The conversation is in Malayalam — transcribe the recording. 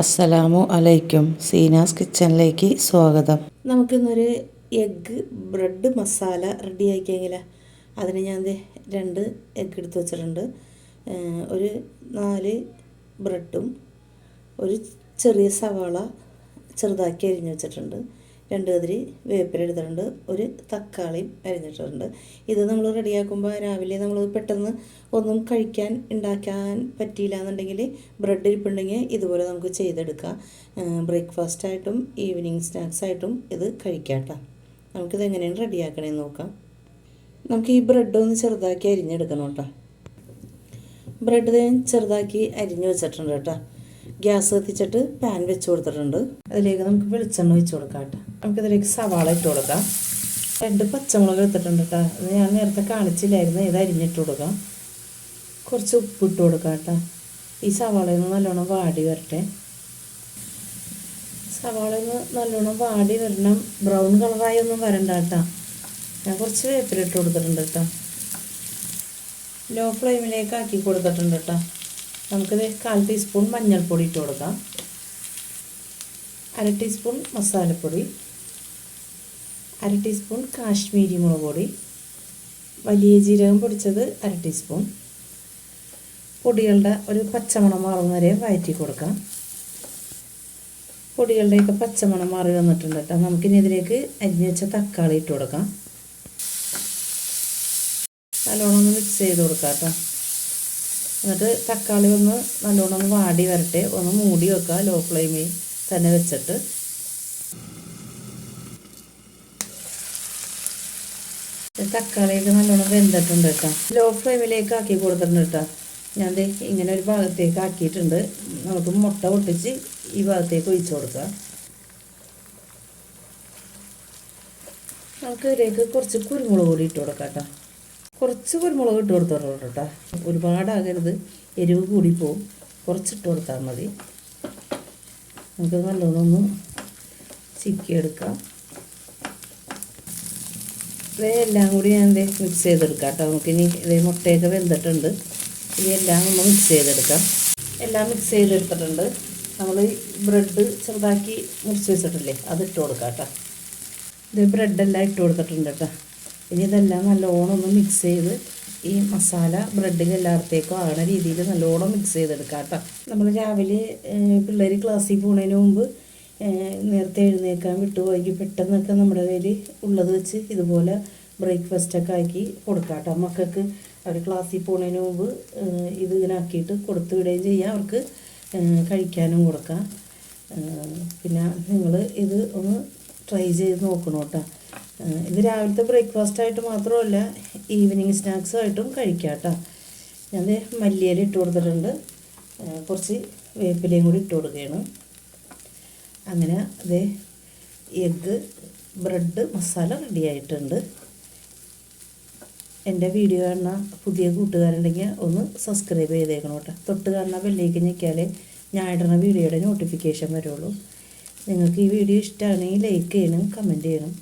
അസ്സലാമു അലൈക്കും. സീനാസ് കിച്ചണിലേക്ക് സ്വാഗതം. നമുക്കിന്നൊരു എഗ്ഗ് ബ്രെഡ് മസാല റെഡി ആക്കിയെങ്കിൽ അതിന് ഞാൻ രണ്ട് എഗ്ഗ് എടുത്ത് വെച്ചിട്ടുണ്ട്. ഒരു നാല് ബ്രെഡും ഒരു ചെറിയ സവാള ചെറുതാക്കി അരിഞ്ഞു വെച്ചിട്ടുണ്ട്. രണ്ട് കതിരി വേപ്പില എടുത്തിട്ടുണ്ട് ഒരു തക്കാളിയും അരിഞ്ഞിട്ടുണ്ട് ഇത് നമ്മൾ റെഡിയാക്കുമ്പോൾ രാവിലെ നമ്മൾ പെട്ടെന്ന് ഒന്നും കഴിക്കാൻ ഉണ്ടാക്കാൻ പറ്റിയില്ല എന്നുണ്ടെങ്കിൽ ബ്രെഡ് ഇരിപ്പുണ്ടെങ്കിൽ ഇതുപോലെ നമുക്ക് ചെയ്തെടുക്കാം. ബ്രേക്ക്ഫാസ്റ്റായിട്ടും ഈവനിങ് സ്നാക്സായിട്ടും ഇത് കഴിക്കാം കേട്ടോ നമുക്കിത് എങ്ങനെയാണ് റെഡിയാക്കണേന്ന് നോക്കാം. നമുക്ക് ഈ ബ്രെഡ് ഒന്ന് ചെറുതാക്കി അരിഞ്ഞെടുക്കണം കേട്ടോ ബ്രെഡ് ചെറുതാക്കി അരിഞ്ഞു വെച്ചിട്ടുണ്ട് കേട്ടോ ഗ്യാസ് കത്തിച്ചിട്ട് പാൻ വെച്ച് കൊടുത്തിട്ടുണ്ട്. അതിലേക്ക് നമുക്ക് വെളിച്ചെണ്ണ ഒഴിച്ച് കൊടുക്കാം കേട്ടോ. നമുക്കിതിലേക്ക് സവാള ഇട്ട് കൊടുക്കാം. രണ്ട് പച്ചമുളക് എടുത്തിട്ടുണ്ട് കേട്ടോ. അത് ഞാൻ നേരത്തെ കാണിച്ചില്ലായിരുന്നു. ഇത് അരിഞ്ഞിട്ട് കൊടുക്കാം. കുറച്ച് ഉപ്പ് ഇട്ട് കൊടുക്കാം കേട്ടോ. ഈ സവാളയിൽ നിന്ന് നല്ലോണം വാടി വരട്ടെ. സവാളയിൽ നിന്ന് നല്ലോണം വാടി വരണം. ബ്രൗൺ കളറായി ഒന്നും വരണ്ട കേട്ടോ. ഞാൻ കുറച്ച് വേപ്പിലിട്ട് കൊടുത്തിട്ടുണ്ട് കേട്ടോ. ലോ ഫ്ലെയിമിലേക്ക് ആക്കി കൊടുത്തിട്ടുണ്ട് കേട്ടോ. നമുക്കിത് കാൽ ടീസ്പൂൺ മഞ്ഞൾപ്പൊടി ഇട്ട് കൊടുക്കാം. അര ടീസ്പൂൺ മസാലപ്പൊടി. അര ടീസ്പൂൺ കാശ്മീരി മുളക് പൊടി. വലിയ ജീരകം പൊടിച്ചത് അര ടീസ്പൂൺ പൊടികളുടെ ഒരു പച്ചമണം മാറുന്ന വരെ വയറ്റി കൊടുക്കാം. പൊടികളുടെയൊക്കെ പച്ചമണം മാറി വന്നിട്ടുണ്ട് കേട്ടോ. നമുക്കിനി ഇതിലേക്ക് അരിഞ്ഞ് വെച്ച തക്കാളി ഇട്ട് കൊടുക്കാം. നല്ലോണം ഒന്ന് മിക്സ് ചെയ്ത് കൊടുക്കാം കേട്ടോ. എന്നിട്ട് തക്കാളി ഒന്ന് നല്ലോണം ഒന്ന് വാടി വരട്ടെ. ഒന്ന് മൂടി വെക്കുക. ലോ ഫ്ലെയിമിൽ തന്നെ വെച്ചിട്ട്. തക്കാളിയൊക്കെ നല്ലോണം വെന്തിട്ടുണ്ട് കേട്ടോ. ലോ ഫ്ലെയിമിലേക്ക് ആക്കി കൊടുത്തിട്ടുണ്ട് കേട്ടോ. ഞാൻ ഇങ്ങനെ ഒരു ഭാഗത്തേക്ക് ആക്കിയിട്ടുണ്ട്. നമുക്ക് മുട്ട പൊട്ടിച്ച് ഈ ഭാഗത്തേക്ക് ഒഴിച്ചു കൊടുക്കുക. നമുക്ക് ഇതിലേക്ക് കുറച്ച് കുരുമുളക് കൂടി ഇട്ട് കൊടുക്കാം കേട്ടോ. കുറച്ച് കുരുമുളക് ഇട്ട് കൊടുത്തോളൂ കേട്ടോ. ഒരുപാടാകരുത്. എരിവ് കൂടി പോവും. കുറച്ചിട്ട് കൊടുത്താൽ മതി. നമുക്ക് നല്ലതൊന്ന് ചിക്കി ചിക്കിയെടുക്കാം. ഇതേ എല്ലാം കൂടി ഞാൻ ഇതേ മിക്സ് ചെയ്തെടുക്കാം കേട്ടോ. നമുക്കിനി ഇതേ മുട്ടയൊക്കെ വെന്തിട്ടുണ്ട്. എല്ലാം ഒന്ന് മിക്സ് ചെയ്തെടുക്കാം. എല്ലാം മിക്സ് ചെയ്തെടുത്തിട്ടുണ്ട്. നമ്മൾ ബ്രെഡ് ചെറുതാക്കി മുറിച്ച് വെച്ചിട്ടില്ലേ? അത് ഇട്ട് കൊടുക്കാം കേട്ടോ. ഇത് ബ്രെഡെല്ലാം ഇട്ട് കൊടുത്തിട്ടുണ്ട് കേട്ടോ. ഇനി ഇതെല്ലാം നല്ലോണം ഒന്ന് മിക്സ് ചെയ്ത് ഈ മസാല ബ്രെഡിൽ എല്ലായിടത്തേക്കും ആകുന്ന രീതിയിൽ നല്ലോണം മിക്സ് ചെയ്തെടുക്കാം കേട്ടോ. നമ്മൾ രാവിലെ പിള്ളേർ ക്ലാസ്സിൽ പോകുന്നതിന് മുമ്പ് നേരത്തെ എഴുന്നേക്കാൻ വിട്ടുപോയി പെട്ടെന്നൊക്കെ നമ്മുടെ കയ്യിൽ ഉള്ളത് വെച്ച് ഇതുപോലെ ബ്രേക്ക്ഫാസ്റ്റൊക്കെ ആക്കി കൊടുക്കാം കേട്ടോ. മക്കൾക്ക് അവർ ക്ലാസ്സിൽ പോകുന്നതിന് മുമ്പ് ഇത് ഇതിനാക്കിയിട്ട് കൊടുത്തു വിടുകയും ചെയ്യാം. അവർക്ക് കഴിക്കാനും കൊടുക്കാം. പിന്നെ നിങ്ങൾ ഇത് ഒന്ന് ട്രൈ ചെയ്ത് നോക്കണം കേട്ടോ. ഇത് രാവിലത്തെ ബ്രേക്ക്ഫാസ്റ്റ് ആയിട്ട് മാത്രമല്ല ഈവനിങ് സ്നാക്സുമായിട്ടും കഴിക്കാം കേട്ടോ. ഞാൻ മല്ലിയില ഇട്ട് കൊടുത്തിട്ടുണ്ട്. കുറച്ച് വേപ്പിലയും കൂടി ഇട്ട് കൊടുക്കുകയാണ്. അങ്ങനെ അതേ എഗ്ഗ് ബ്രെഡ് മസാല റെഡി ആയിട്ടുണ്ട്. എന്റെ വീഡിയോ കാണുന്ന പുതിയ കൂട്ടുകാരുണ്ടെങ്കിൽ ഒന്ന് സബ്സ്ക്രൈബ് ചെയ്തേക്കണം കേട്ടോ. തൊട്ട് കാണുന്ന ബെല്ലേക്ക് ഞെക്കിയാലേ ഞാൻ ഇടുന്ന വീഡിയോയുടെ നോട്ടിഫിക്കേഷൻ വരുള്ളൂ. നിങ്ങൾക്ക് ഈ വീഡിയോ ഇഷ്ടമാണെങ്കിൽ ലൈക്ക് ചെയ്യണം കമന്റ് ചെയ്യണം.